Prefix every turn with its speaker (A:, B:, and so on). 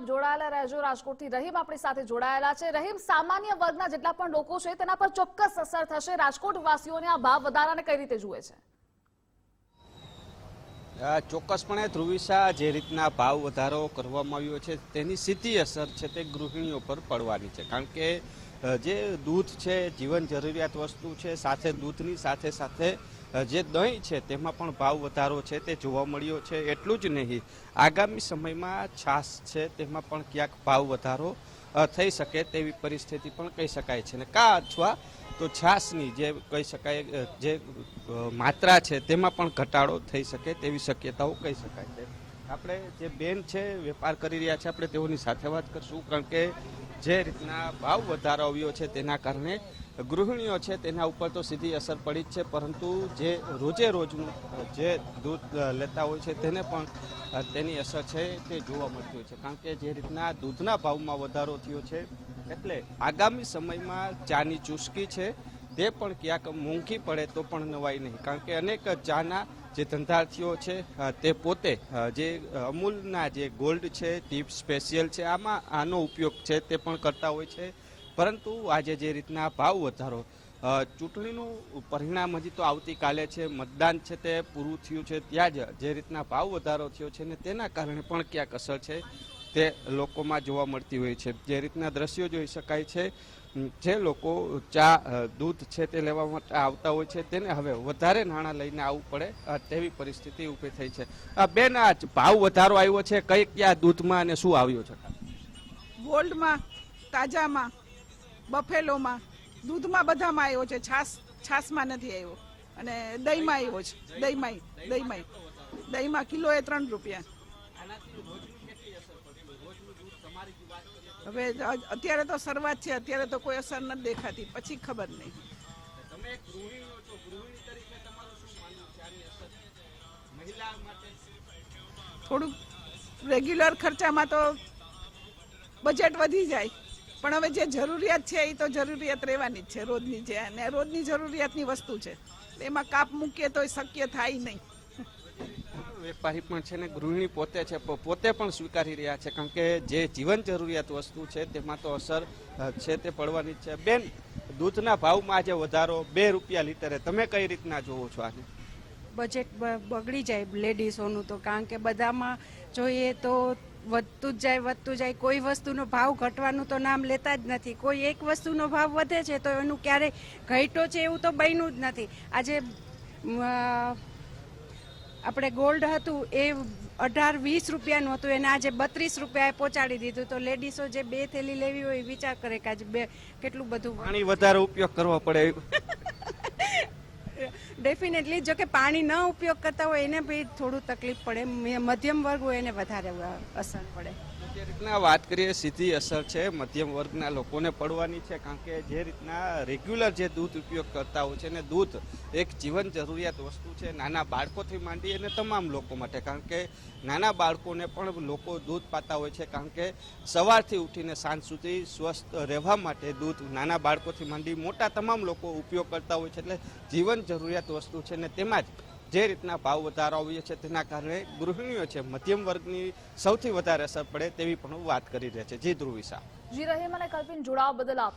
A: આપ જોડાયેલા રહેજો. રાજકોટથી રહીમ આપણી સાથે જોડાયેલા છે. રહીમ, સામાન્ય વર્ગના જેટલા પણ લોકો છે, તેના પર ચોક્કસ અસર થશે. રાજકોટ વાસીઓને આ ભાવ વધારાને કઈ રીતે જુએ છે?
B: ચોક્કસપણે ધ્રુવિશા જે રીતના ભાવ વધારો કરવામાં આવ્યો છે, તેની સીધી અસર છે તે ગૃહિણીઓ પર પડવાની છે. કારણ કે જે દૂધ છે, જીવન જરૂરિયાત વસ્તુ છે, સાથે દૂધની સાથે સાથે જે દહીં છે, તેમાં પણ ભાવ વધારો છે, તે જોવા મળ્યો છે. એટલું જ નહીં, આગામી સમયમાં છાશ છે, તેમાં પણ ક્યાંક ભાવ વધારો થઈ શકે તેવી પરિસ્થિતિ પણ કહી શકાય છે. ને કા અથવા તો છાશની જે કહી શકાય જે માત્રા છે તેમાં પણ ઘટાડો થઈ શકે તેવી શક્યતાઓ કહી શકાય છે. આપણે જે બેન છે, વેપાર કરી રહ્યા છે, આપણે તેઓની સાથે વાત કરશું, કારણ કે જે રીતના ભાવ વધારો આવ્યો છે તેના કારણે ગૃહિણીઓ છે તેના ઉપર તો સીધી અસર પડી જ છે, પરંતુ જે રોજે રોજનું જે દૂધ લેતા હોય છે તેને પણ તેની અસર છે તે જોવા મળતી હોય છે. કારણ કે જે રીતના દૂધના ભાવમાં વધારો થયો છે એટલે આગામી સમયમાં ચાની ચુસ્કી છે, તે પણ ક્યાંક મોંઘી પડે તો પણ નવાઈ નહીં. કારણ કે અનેક ચાના જે ધંધાર્થીઓ છે તે પોતે જે અમૂલના જે ગોલ્ડ છે, ટીપ સ્પેશિયલ છે, આમાં આનો ઉપયોગ છે તે પણ કરતા હોય છે. પરંતુ આજે જે રીતના ભાવ વધારો ચૂંટણીનું પરિણામ હજી તો આવતીકાલે છે, મતદાન છે તે પૂરું થયું છે, ત્યાં જ જે રીતના ભાવ વધારો થયો છે ને તેના કારણે પણ ક્યાંક અસર છે. તે લોકોમાં જોવા મળતી હોય છે. જે રીતના દ્રશ્યો જોઈ શકાય છે જે લોકો ચા દૂધ છે તે લેવા માટે આવતા હોય છે, તેને હવે વધારે નાણાં લઈને આવવું પડે તેવી પરિસ્થિતિ ઊભી થઈ છે. બેન, આ ભાવ વધારો આવ્યો છે, કઈ કયા દૂધમાં અને શું આવ્યો છે?
C: ગોલ્ડમાં, તાજામાં, બફેલોમાં, દૂધમાં બધામાં આવ્યો છે, છાસ, છાસમાં નથી આવ્યો. અને દહીંમાં આવ્યો છે, દહીંમાં દહીંમાં. દહીંમાં કિલો એ ત્રણ રૂપિયા. હવે અત્યારે તો શરૂઆત છે અત્યારે તો કોઈ અસર નથી દેખાતી પછી ખબર નહીં. થોડુંક રેગ્યુલર ખર્ચામાં તો બજેટ વધી જાય. પણ હવે જે જરૂરિયાત છે એ તો જરૂરિયાત રહેવાની જ છે રોજની છે અને રોજની જરૂરિયાતની વસ્તુ છે. એમાં કાપ મૂકીએ તો એ શક્ય થાય નહીં.
B: વેપારી પણ છે ને ગૃહિણી પોતે છે પોતે પણ સ્વીકારી રહ્યા છે, કારણ કે જે જીવન જરૂરિયાત વસ્તુ છે તેમાં તો અસર છે તે પડવાની જ છે. બેન, દૂધના ભાવમાં આજે વધારો બે રૂપિયા લીટરે. તમે કઈ રીતના જોવો છો આને?
D: બજેટ બગડી જાય લેડીઝોનું તો, કારણ કે બધામાં જોઈએ તો વધતું જ જાય, વધતું જાય. કોઈ વસ્તુનો ભાવ ઘટવાનું તો નામ લેતા જ નથી. કોઈ એક વસ્તુનો ભાવ વધે છે તો એનું ક્યારેય ઘટ્યો છે એવું તો બન્યું જ નથી. આજે આપણે ગોલ્ડ હતું એ અઢાર વીસ રૂપિયાનું હતું. એને આજે બત્રીસ રૂપિયાએ પહોંચાડી દીધું. તો લેડીસો જે બે થેલી લેવી હોય વિચાર કરે કે આજે બે કેટલું બધું
B: પાણી વધારે ઉપયોગ કરવો પડે.
D: ડેફિનેટલી જો કે પાણી ન ઉપયોગ કરતા હોય, એને બી થોડું તકલીફ પડે. મધ્યમ વર્ગ હોય, એને વધારે અસર પડે.
B: જે રીતના વાત કરીએ, સીધી અસર છે. મધ્યમ વર્ગના લોકોને પડવાની છે, કારણ કે જે રીતના રેગ્યુલર જે દૂધ ઉપયોગ કરતા હોય છે, ને દૂધ એક જીવન જરૂરિયાત વસ્તુ છે. નાના બાળકોથી માંડી અને તમામ લોકો માટે, કારણ કે નાના બાળકોને પણ લોકો દૂધ પાતા હોય છે, કારણ કે સવારથી ઉઠીને સાંજ સુધી સ્વસ્થ રહેવા માટે દૂધ નાના બાળકોથી માંડી મોટા તમામ લોકો ઉપયોગ કરતા હોય છે. એટલે જીવન જરૂરિયાત વસ્તુ છે ને તેમાં જ જે રીતના ભાવ વધારો આવ્યો છે, તેના કારણે ગૃહિણીઓ છે, મધ્યમ વર્ગની સૌથી વધારે અસર પડે તેવી પણ વાત કરી રહ્યા છે. જી ધ્રુવિશા
A: જી, રહીમ અને કલ્પિન, જોડાવા બદલ આપ